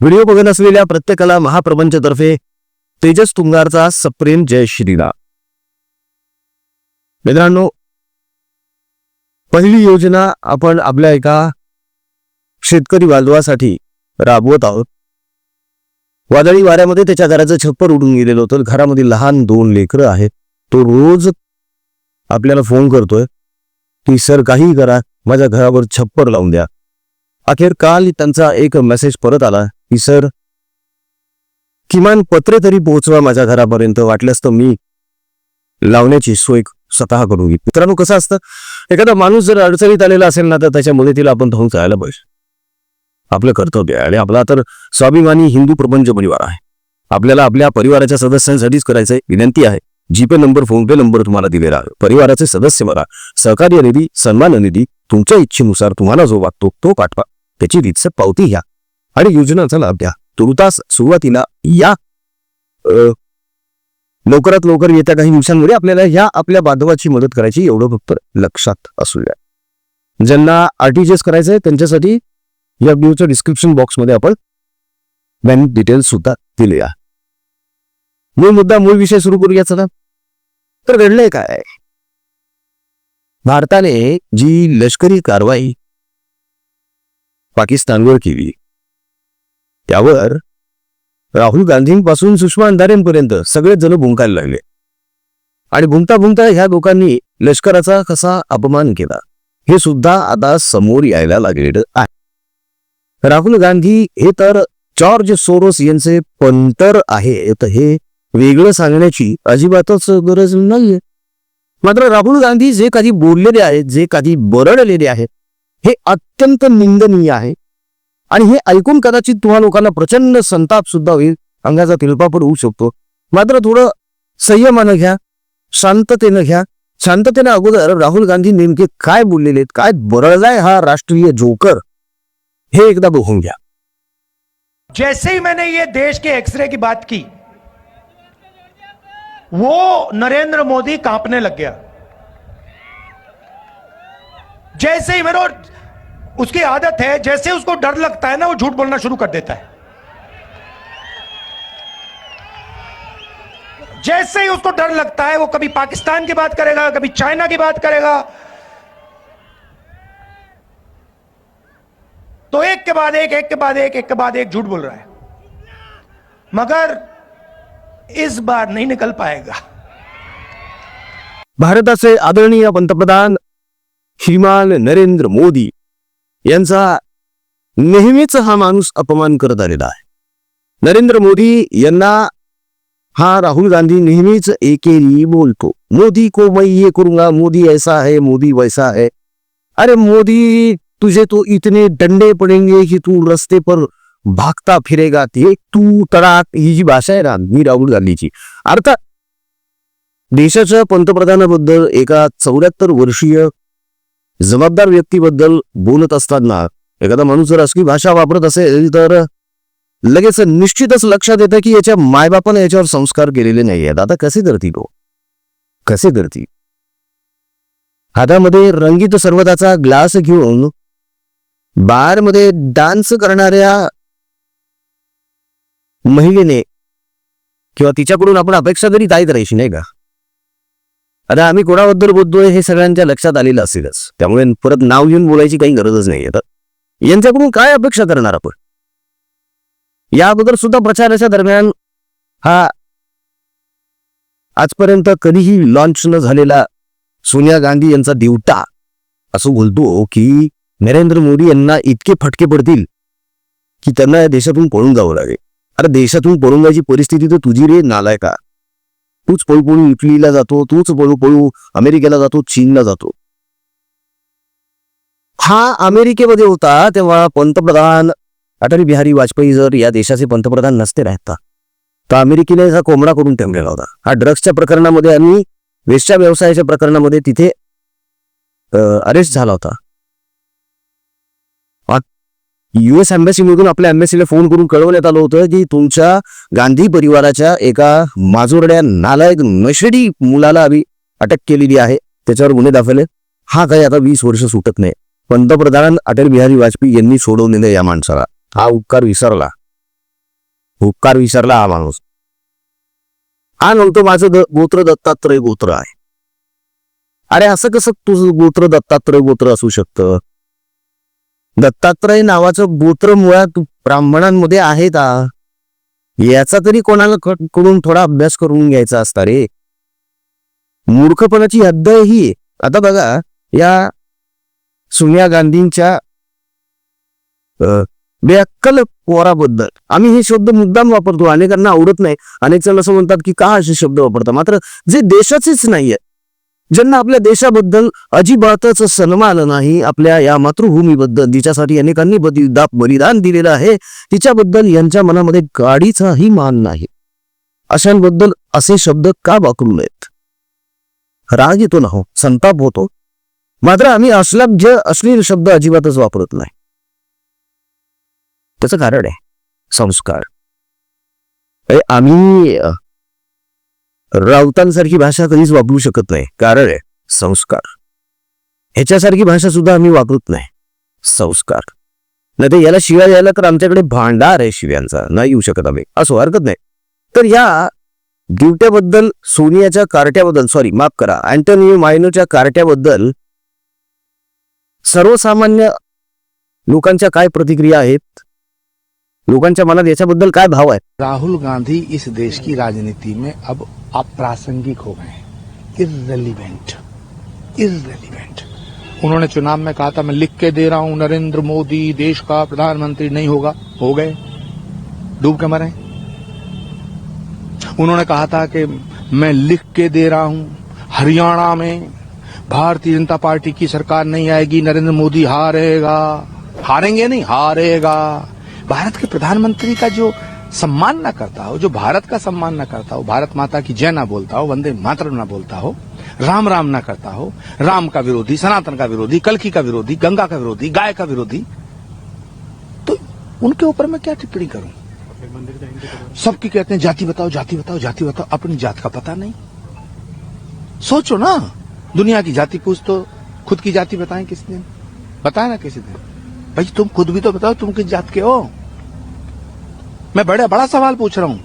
Video बघत असलेल्या प्रत्येकाला महाप्रपंचतर्फे तेजस तुंगारचा सप्रेम जय श्रीराम. मित्रांनो पहिली योजना आपण आपल्या एका शेतकरी बांधवासाठी राबवत आहोत. वादळी वाऱ्यामध्ये त्याच्या घराचं छप्पर उडून गेलेलं होतं. घरामध्ये लहान दोन लेकरं आहेत. तो रोज आपल्याला फोन करतोय की सर काही करा. माझ्या घरावर छप्पर लावून द्या. अखेर काल त्यांचा एक मेसेज परत आला. की सर किमान पत्रे तरी पोहोचवा माझ्या घरापर्यंत वाटल्यास तर मी लावण्याची सोय स्वतः करून घेईन. मित्रांनो कसं असतं? एखादा माणूस जर अडचणीत आलेला असेल ना तर त्याच्या मदतीला आपण धावून जायला पाहिजे. आपलं कर्तव्य आहे. आणि आपला तर स्वाभिमानी हिंदू प्रपंच परिवार आहे. आपल्याला आपल्या परिवाराच्या सदस्यांसाठीच करायचं विनंती आहे. GPay number PhonePe number तुम्हाला दिलेला आहे. परिवाराचे सदस्य मला सहकार्य निधी सन्मान निधी तुमच्या इच्छेनुसार तुम्हाला जो वागतो तो पाठवा. त्याची रीतसर पावती घ्या. आणि योजनांचा लाभ द्या तुर्तास सुरुवातीला या लवकरात लवकर येत्या काही दिवसांमध्ये आपल्याला ह्या आपल्या बांधवाची मदत करायची एवढं फक्त लक्षात असू द्या. ज्यांना आरटीजीएस करायचंय त्यांच्यासाठी या व्हिडिओच्या डिस्क्रिप्शन बॉक्समध्ये आपण बँक डिटेल्स सुद्धा दिले आहे मूळ मुद्दा मूळ विषय सुरू करूया चला. तर घडलंय काय? भारताने जी लष्करी कारवाई पाकिस्तानवर केली त्यावर राहुल गांधींपासून सुषमा अंधारेंपर्यंत सगळेच जण भुंकायला लागले. आणि भुंकता भुंकता ह्या लोकांनी लष्कराचा कसा अपमान केला हे सुद्धा आता समोर यायला लागलेलं आहे. राहुल गांधी हे तर जॉर्ज सोरोस यांचे पंतर आहे तर हे वेगळं सांगण्याची अजिबातच गरज नाहीये. मात्र राहुल गांधी जे काही बोललेले आहेत जे काही बरडलेले आहेत हे अत्यंत निंदनीय आहे. आणि हे ऐकून कदाचित तुम्हा लोकांना प्रचंड संताप सुद्धा होईल. अंगाचा तिलपापड होऊ शकतो. मात्र थोडं संयमानं घ्या शांततेनं घ्या. शांततेनं अगोदर राहुल गांधी नेमके काय बोललेले आहेत काय बरळलाय हा राष्ट्रीय जोकर हे एकदा बघून घ्या. जैसे ही मैंने ये देश के एक्सरे की बात की वो नरेंद्र मोदी कांपने लग गया। जैसे ही मेरे उसकी आदत है, जैसे उसको डर लगता है ना, वो झूठ बोलना शुरू कर देता है। जैसे ही उसको डर लगता है, वो कभी पाकिस्तान की बात करेगा, कभी चाइना की बात करेगा। तो एक के बाद एक एक के बाद एक एक के बाद एक झूठ बोल रहा है। मगर इस बार नहीं निकल पाएगा। भारताचे आदरणीय पंतप्रधान, श्रीमान नरेंद्र मोदी। यांचा नेहमीच हा माणूस अपमान करत आलेला आहे. नरेंद्र मोदी यांना हा राहुल गांधी नेहमीच एकेरी बोलतो. मोदी को मैं ये करूंगा मोदी ऐसा है मोदी वैसा है. अरे मोदी तुझे तो इतने डंडे पडेंगे कि तू रस्ते पर भागता फिरेगा. ते तू तडाक ही जी भाषा आहे ना मी राहुल गांधीची. अर्थात देशाच्या पंतप्रधानाबद्दल एका चौऱ्याहत्तर वर्षीय जबाबदार व्यक्तीबद्दल बोलत असताना एखादा माणूस जर असली भाषा वापरत असेल तर लगेच निश्चितच लक्षात येतं की याच्या मायबापाने याच्यावर संस्कार केलेले नाही आहेत. आता कसे करतील तो हो? कसे करतील हातामध्ये रंगीत सर्वताचा ग्लास घेऊन बारमध्ये डान्स करणाऱ्या महिलेने किंवा तिच्याकडून आपण अपेक्षा तरी काय करायची नाही का? आता आम्ही कोणाबद्दल बोलतोय हे सगळ्यांच्या लक्षात आलेलं असेलच. त्यामुळे परत नाव घेऊन बोलायची काही गरजच नाही आता. यांच्याकडून काय अपेक्षा करणार आपण? या अगोदर सुद्धा प्रचाराच्या दरम्यान हा आजपर्यंत कधीही लॉन्च न झालेला सोनिया गांधी यांचा दिवटा. असं बोलतो की नरेंद्र मोदी यांना इतके फटके पडतील की त्यांना या देशातून पळून जावं लागेल. अरे देशातून पळून जायची परिस्थिती तर तुझी रे नालाय का तूच पळू पळू इटलीला जातो तूच पळू पळू अमेरिकेला जातो चीनला जातो. हा अमेरिकेमध्ये होता तेव्हा पंतप्रधान अटल बिहारी वाजपेयी जर या देशाचे पंतप्रधान नसते राहता तर अमेरिकेने हा कोंबडा करून ठेवलेला होता. हा ड्रग्सच्या प्रकरणामध्ये आणि वेस्टच्या व्यवसायाच्या प्रकरणामध्ये तिथे अरेस्ट झाला होता. युएस मधून आपल्या एम्बेसीला फोन करून कळवण्यात आलं होतं की तुमच्या गांधी परिवाराच्या एका माजोरड्या नालायक नशेडी मुलाला आम्ही अटक केलेली आहे. त्याच्यावर गुन्हे दाखवले हा काही आता वीस वर्ष सुटत नाही. पंतप्रधान अटल बिहारी वाजपेयी यांनी सोडवलेलं या माणसाला. हा उपकार विसरला. उपकार विसरला हा माणूस. हा नव्हतं माझं गोत्र दत्तात्रय गोत्र आहे. अरे असं कसं तुझं गोत्र दत्तात्रय गोत्र असू शकतं? दत्तात्रय नावाचं गोत्र मुळात ब्राह्मणांमध्ये आहे का याचा तरी कोणाला कडून थोडा अभ्यास करून घ्यायचा असता रे. मूर्खपणाची हद्द ही. आता बघा या सोनिया गांधींच्या बेअक्कल पोराबद्दल. आम्ही हे शब्द मुद्दाम वापरतो अनेकांना आवडत नाही. अनेक जण असं म्हणतात की का असे शब्द वापरतात मात्र जे देशाचेच नाहीये ज्यांना आपल्या देशाबद्दल अजिबातच सन्मान नाही आपल्या या मातृभूमीबद्दल जिच्यासाठी अनेकांनी बलिदा बलिदान दिलेलं आहे. तिच्याबद्दल यांच्या मनामध्ये गाडीचाही मान नाही. अशांबद्दल असे शब्द का वापरू नयेत? राग येतो ना हो? संताप होतो? मात्र आम्ही अश्लाघ्य अश्लील शब्द अजिबातच वापरत नाही. त्याचं कारण आहे संस्कार. अरे आम्ही राऊतांसारखी भाषा कधीच वापरू शकत नाही. कारण आहे संस्कार. ह्याच्यासारखी भाषा सुद्धा आम्ही वापरत नाही. संस्कार. नाही ते याला शिव्या यायला तर आमच्याकडे भांडार आहे शिव्यांचा. नाही येऊ शकत आम्ही. असो हरकत नाही. तर या ड्युट्याबद्दल सोनियाच्या कार्ट्याबद्दल सॉरी माफ करा. अँटोनियो मायनोच्या कार्ट्याबद्दल सर्वसामान्य लोकांच्या काय प्रतिक्रिया आहेत? लोकांच्या मनात याच्याबद्दल काय भाव आहे? राहुल गांधी इस देश की राजनीति में अब अप्रासंगिक हो गए हैं। इरेलीवेंट इरेलीवेंट उन्होंने चुनाव में कहा था, मैं लिख के दे रहा हूँ, नरेंद्र मोदी देश का प्रधानमंत्री नहीं होगा। हो गए। डूब के मरे। उन्होंने कहा था कि मैं लिख के दे रहा हूँ, हरियाणा में भारतीय जनता पार्टी की सरकार नहीं आएगी, नरेंद्र मोदी हारेगा। हारेंगे नहीं, हारेगा। भारत के प्रधानमंत्री का जो सम्मान ना करता हो, जो भारत का सम्मान ना करता हो, भारत माता की जय ना बोलता हो, वंदे मातरम ना बोलता हो, राम राम ना करता हो, राम का विरोधी, सनातन का विरोधी, कलकी का विरोधी, गंगा का विरोधी, गाय का विरोधी तो उनके ऊपर मैं क्या टिप्पणी करूँ? सबकी कहते हैं, जाति बताओ जाति बताओ जाति बताओ, अपनी जात का पता नहीं। सोचो ना, दुनिया की जाति पूछ तो खुद की जाति बताएँ किस दिन? बताए ना किसी दिन? भाई, तुम खुद भी तो बताओ, तुम किस जात के हो? मैं बड़ा बड़ा सवाल पूछ रहा हूँ।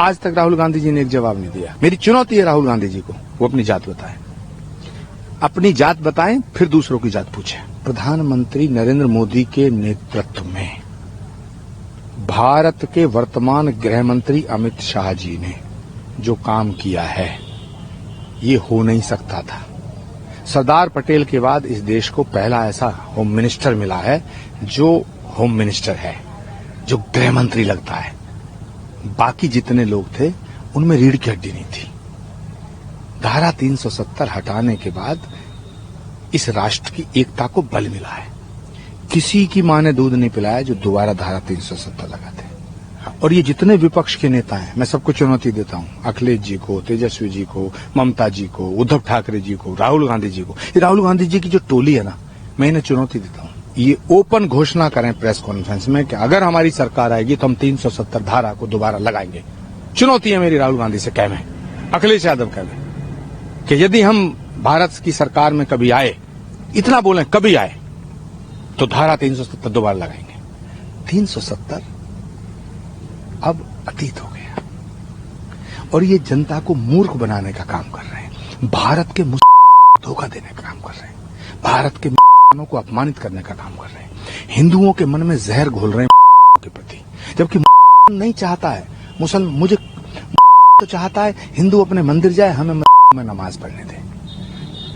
आज तक राहुल गांधी जी ने एक जवाब नहीं दिया। मेरी चुनौती है राहुल गांधी जी को। वो अपनी जात बताएँ। अपनी जात बताएँ, फिर दूसरों की जात पूछें। प्रधानमंत्री नरेंद्र मोदी के नेतृत्व में, भारत के वर्तमान गृह मंत्री अमित शाह जी ने जो काम किया है, ये हो नहीं सकता था। सरदार पटेल के बाद इस देश को पहला ऐसा होम मिनिस्टर मिला है, जो होम मिनिस्टर है, जो गृह मंत्री लगता है। बाकी जितने लोग थे, उनमें रीढ़ की हड्डी नहीं थी। धारा 370 हटाने के बाद इस राष्ट्र की एकता को बल मिला है। किसी की माँ ने दूध नहीं पिलाया जो दोबारा धारा 370 लगाते और ये जितने विपक्ष के नेता हैं, मैं सबको चुनौती देता हूँ। अखिलेश जी को, तेजस्वी जी को, ममता जी को, उद्धव ठाकरे जी को, राहुल गांधी जी को। ये राहुल गांधी जी की जो टोली है ना, मैं इन्हें चुनौती देता हूँ। ये ओपन घोषणा करें प्रेस कॉन्फ्रेंस में कि अगर हमारी सरकार आएगी तो हम 370 धारा को दोबारा लगाएँगे। चुनौती है मेरी राहुल गांधी से, कह में। अखिलेश यादव कह में कि यदि हम भारत की सरकार में कभी आए, इतना बोले, कभी आए तो धारा 370 दोबारा लगाएँगे। 370 अब अतीत हो गया। और ये जनता को मूर्ख बनाने का काम कर रहे हैं। भारत के धोखा देने का काम कर रहे हैं। भारत के को अपमानित करने का काम कर रहे हैं। हिंदुओं के मन में जहर घोल रहे हैं के प्रति। जबकि नहीं चाहता है। मुसलमान मुझे तो चाहता है हिंदू अपने मंदिर जाए, हमें में नमाज़ पढ़ने दे।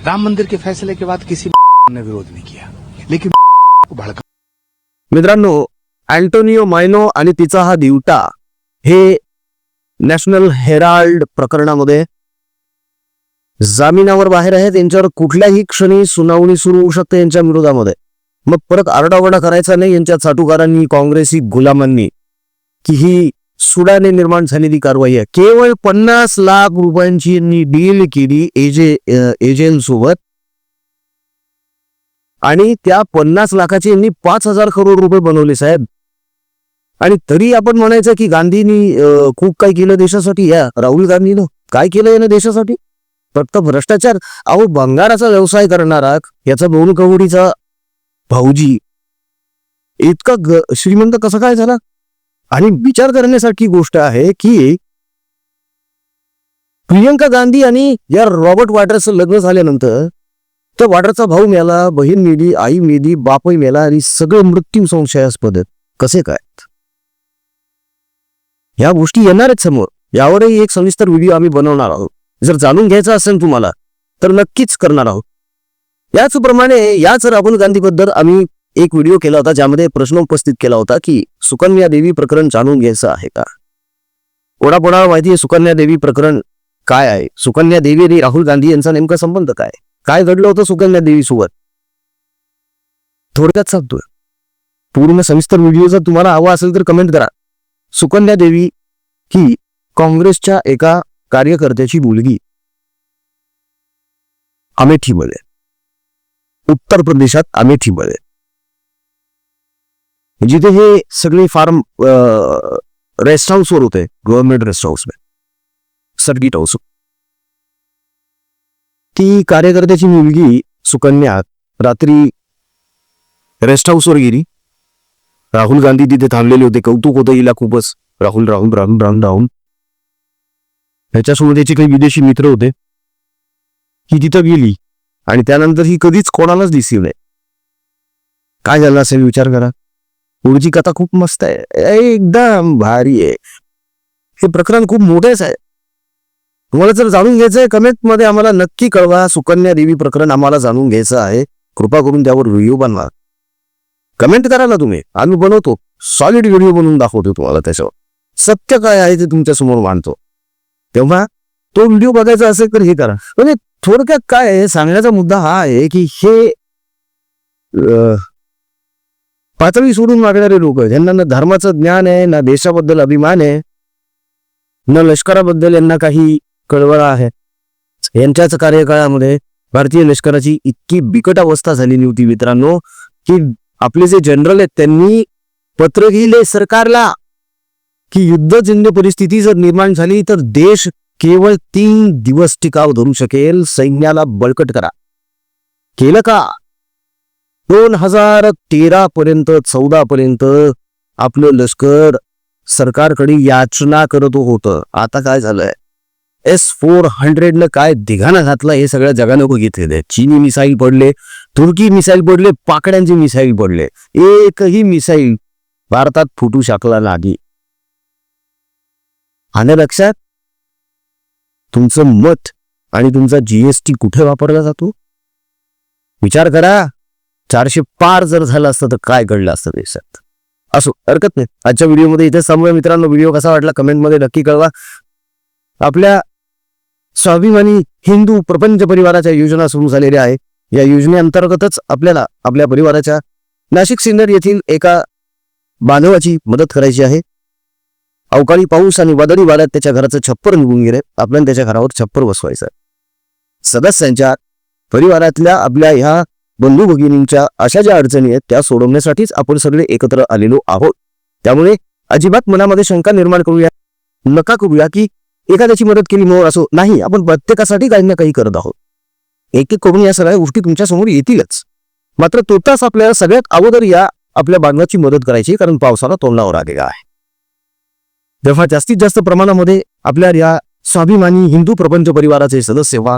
राम मंदिर के फैसले के बाद किसी ने विरोध नहीं किया। लेकिन भड़का मित्रांनो अँटोनियो मायनो आणि तिचा हा दिवटा हे नॅशनल हेराल्ड प्रकरणामध्ये जामिनावर बाहेर आहेत यांच्यावर कुठल्याही क्षणी सुनावणी सुरू होऊ शकते यांच्या विरोधामध्ये. मग परत आरडाओरडा करायचा नाही यांच्या चाटुकारांनी काँग्रेसी गुलामांनी की ही सुडाने निर्माण झालेली कारवाई आहे. केवळ पन्नास लाख रुपयांची यांनी डील केली एजे एजेंट सोबत. आणि त्या पन्नास लाखाचे यांनी पाच हजार करोड रुपये बनवले साहेब. आणि तरी आपण म्हणायचं की गांधींनी खूप काही केलं देशासाठी. या राहुल गांधीनं काय केलं यानं देशासाठी? फक्त भ्रष्टाचार. अहो भंगाराचा व्यवसाय करणारा याचा दोन कवडीचा भाऊजी. इतका ग- श्रीमंत कसा काय झाला? आणि विचार करण्यासारखी गोष्ट आहे की प्रियंका गांधी आणि या रॉबर्ट वाड्राचं लग्न झाल्यानंतर तर वाडरचा भाऊ मेला बहीण मेली आई मेली बापही मेला आणि सगळे मृत्यू संशयास्पद आहेत. कसे काय ह्या गोष्टी येणार आहेत समोर. यावरही एक सविस्तर व्हिडिओ आम्ही बनवणार आहोत. जर जाणून घ्यायचा असेल तुम्हाला तर नक्कीच करणार आहोत. याचप्रमाणे याच राहुल गांधीबद्दल आम्ही एक व्हिडिओ केला होता ज्यामध्ये प्रश्न उपस्थित केला होता की सुकन्या देवी प्रकरण जाणून घ्यायचं आहे का? कोणाकोणाला माहिती आहे सुकन्या देवी प्रकरण काय आहे? सुकन्या देवी आणि राहुल गांधी यांचा नेमका संबंध काय काय घडलं होतं सुकन्या देवी सोबत? थोडक्यात सांगतोय. पूर्ण सविस्तर व्हिडिओ जर तुम्हाला हवा असेल तर कमेंट करा. सुकन्या देवी ही काँग्रेसच्या एका कार्यकर्त्याची मुलगी. अमेठीमध्ये. उत्तर प्रदेशात अमेठीमध्ये. जिथे हे सगळे फार्म रेस्ट हाऊसवर होते. Government rest house circuit house ती कार्यकर्त्याची मुलगी सुकन्या रात्री रेस्ट हाऊसवर गेली. राहुल गांधी तिथे थांबलेले होते. कौतुक होतं हिला खूपच. राहुल राहुल राहुल राहुल राहुल. ह्याच्यासोबत त्याचे काही विदेशी मित्र होते. ही तिथं गेली आणि त्यानंतर ही कधीच कोणालाच दिसली नाही. काय झालं असेल विचार करा. पुढची कथा खूप मस्त आहे. एकदम भारी आहे. हे प्रकरण खूप मोठेच आहे. तुम्हाला जर जाणून घ्यायचं आहे कमेंटमध्ये आम्हाला नक्की कळवा. सुकन्या देवी प्रकरण आम्हाला जाणून घ्यायचं आहे. कृपा करून त्यावर व्हिडिओ बनवा. कमेंट करा ना तुम्ही. आम्ही बनवतो. सॉलिड व्हिडिओ बनवून दाखवतो तुम्हाला त्याच्यावर. सत्य काय आहे ते तुमच्यासमोर मांडतो. तेव्हा तो व्हिडिओ बघायचा असेल तर हे करा. म्हणजे थोडक्यात काय आहे? सांगण्याचा मुद्दा हा आहे की हे पातळी सोडून मागणारे लोक ज्यांना ना धर्माचं ज्ञान आहे ना देशाबद्दल अभिमान आहे ना लष्कराबद्दल यांना काही कळवळ आहे. यांच्याच कार्यकाळामध्ये भारतीय लष्कराची इतकी बिकट अवस्था झालेली होती मित्रांनो की आपले जे जनरल आहेत त्यांनी पत्र लिहिले सरकारला की युद्धजन्य परिस्थिती जर निर्माण झाली तर देश केवळ तीन दिवस टिकाव धरू शकेल सैन्याला बळकट करा. केलं का? दोन हजार तेरा पर्यंत चौदा पर्यंत आपलं लष्कर सरकारकडे याचना करत होतं. आता काय झालंय? एस फोर हंड्रेडनं काय दिघाना घातला हे सगळ्या जगानं बघितलेलं आहे चीनी मिसाईल पडले तुर्की मिसाईल पडले पाकड्यांचे मिसाईल पडले. एकही मिसाईल भारतात फुटू शकला नाही. आणि लक्षात तुमचं मत आणि तुमचा जीएसटी कुठे वापरला जातो? विचार करा चारशे पार जर झालं असतं तर काय घडलं असतं देशात? असो हरकत नाही. आजच्या व्हिडिओमध्ये इथे समोर मित्रांनो. व्हिडिओ कसा वाटला कमेंटमध्ये नक्की कळवा. आपल्या स्वाभिमानी हिंदू प्रपंच परिवाराच्या योजना सुरू झालेल्या आहे. या योजनेअंतर्गतच आपल्याला आपल्या परिवाराच्या नाशिक सिन्नर येथील एका बांधवाची मदत करायची आहे. अवकाळी पाऊस आणि वादळी वाड्यात त्याच्या घराचं छप्पर निघून गेले. आपल्याला त्याच्या घरावर छप्पर बसवायचं सदस्यांच्या परिवारातल्या आपल्या ह्या बंधू भगिनींच्या अशा ज्या अडचणी आहेत त्या सोडवण्यासाठीच आपण सगळे एकत्र आलेलो आहोत. त्यामुळे अजिबात मनामध्ये शंका निर्माण करूया नका करूया की एखाद्याची मदत केली म्हणून असो नाही आपण प्रत्येकासाठी काही ना काही करत आहोत. एक एक करून या सगळ्या गोष्टी तुमच्यासमोर येतीलच. मात्र तोताच आपल्याला सगळ्यात अगोदर या आपल्या बांधवाची मदत करायची कारण पावसाला तोंडावर आलेला आहे. जेव्हा जास्तीत जास्त प्रमाणामध्ये आपल्या या स्वाभिमानी हिंदू प्रपंच परिवाराचे सदस्य व्हा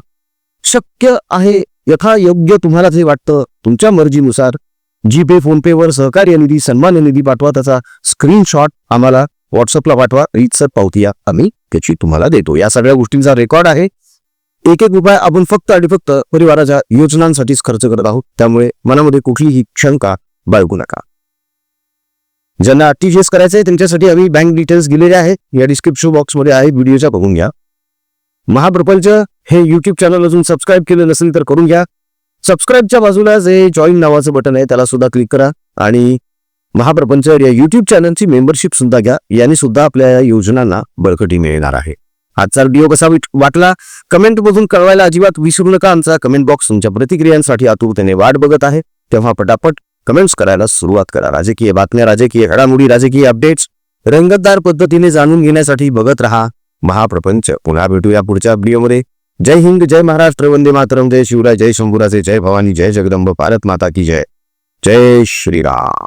शक्य आहे यथा योग्य तुम्हाला जे वाटतं तुमच्या मर्जीनुसार जीपे फोनपेवर सहकार्य निधी सन्मान निधी पाठवा त्याचा स्क्रीनशॉट आम्हाला व्हॉट्सअपला पाठवा. रीतसर पावतीया आम्ही त्याची तुम्हाला देतो. या सगळ्या गोष्टींचा रेकॉर्ड आहे. एक एक उपाय आपण फक्त आणि फक्त परिवाराच्या योजनांसाठीच खर्च करत आहोत. त्यामुळे मनामध्ये कुठलीही शंका बाळगू नका. ज्यांना आरटीजीएस करायचं आहे त्यांच्यासाठी आम्ही बँक डिटेल्स दिलेले आहे. या डिस्क्रिप्शन बॉक्समध्ये आहे. व्हिडिओच्या बघून घ्या. महाप्रपंच हे युट्यूब चॅनल अजून सबस्क्राईब केलं नसेल तर करून घ्या. सबस्क्राईबच्या बाजूला जे जॉईन नावाचं बटन आहे. त्याला सुद्धा क्लिक करा. आणि महाप्रपंच या युट्यूब चॅनलची मेंबरशिप सुद्धा घ्या. याने सुद्धा आपल्या या योजनांना बळकटी मिळणार आहे. आजचा व्हिडिओ कसा वाटला? कमेंट मधून कळवायला अजिबात विसरू नका आमचा. कमेंट बॉक्स तुमच्या प्रतिक्रियांसाठी आतुरतेने वाट बघत आहे. तेव्हा पटापट कमेंट्स करायला सुरुवात करा. राजकीय बातम्या राजकीय घडामोडी राजकीय अपडेट्स रंगतदार पद्धतीने जाणून घेण्यासाठी बघत रहा. महाप्रपंच. पुन्हा भेटूया पुढच्या व्हिडिओमध्ये जय हिंद जय महाराष्ट्र वंदे मातरम. जय शिवराय जय शंभूराजे जय भवानी जय जगदंब भारत माता की जय. जय श्रीराम.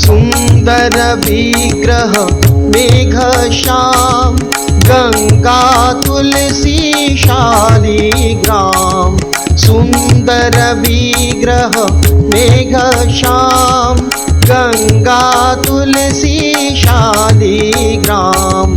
सुन्दर विग्रह मेघ श्याम गंगा तुलसी शालिग्राम सुंदर विग्रह मेघ श्याम गंगा तुलसी शालिग्राम